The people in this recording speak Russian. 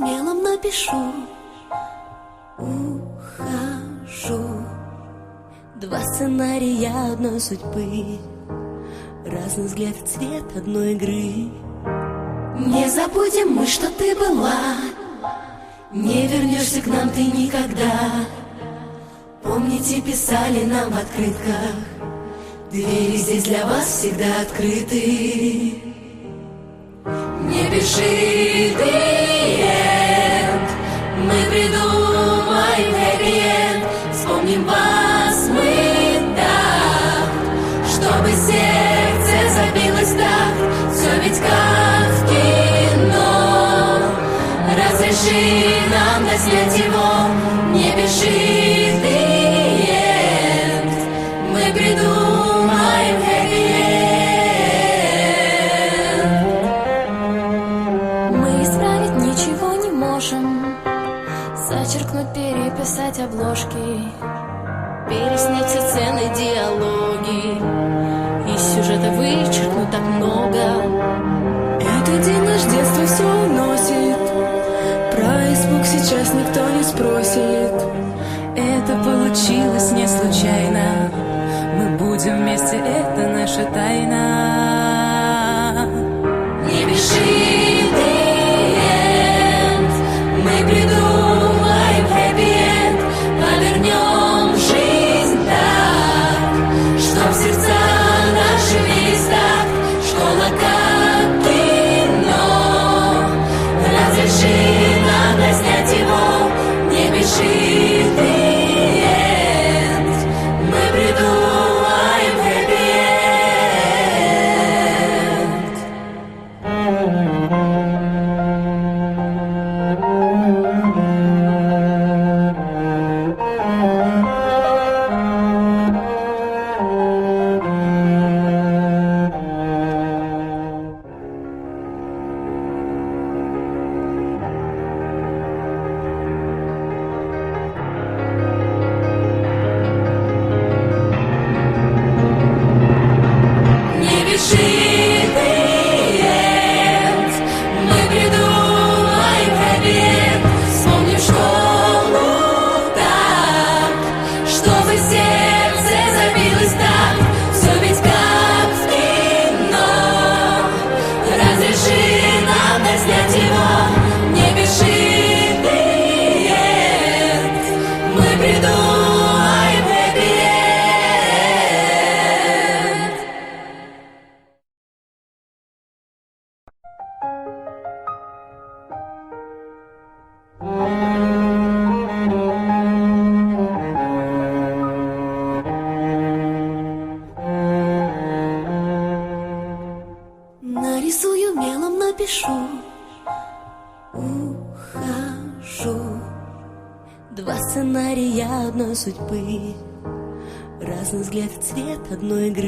мелом напишу. Ухожу. Два сценария одной судьбы. Разный взгляд и цвет одной игры. Не забудем мы, что ты была. Не вернешься к нам ты никогда. Помните, писали нам в открытках. Двери здесь для вас всегда открыты. Не пиши Вас мы Чтобы сердце забилось так Все ведь как в кино Разреши нам доснять его Не пиши ты end. Мы придумаем happy. Мы исправить ничего не можем Зачеркнуть, переписать обложки Переснять все цены, диалоги. Из сюжета вычеркнуть так много. Этот день наш детство все уносит. Про испуг сейчас никто не спросит. Это получилось не случайно. Мы будем вместе, это наша тайна напишу Ухожу. Два сценария одной судьбы Разный взгляд цвет одной игры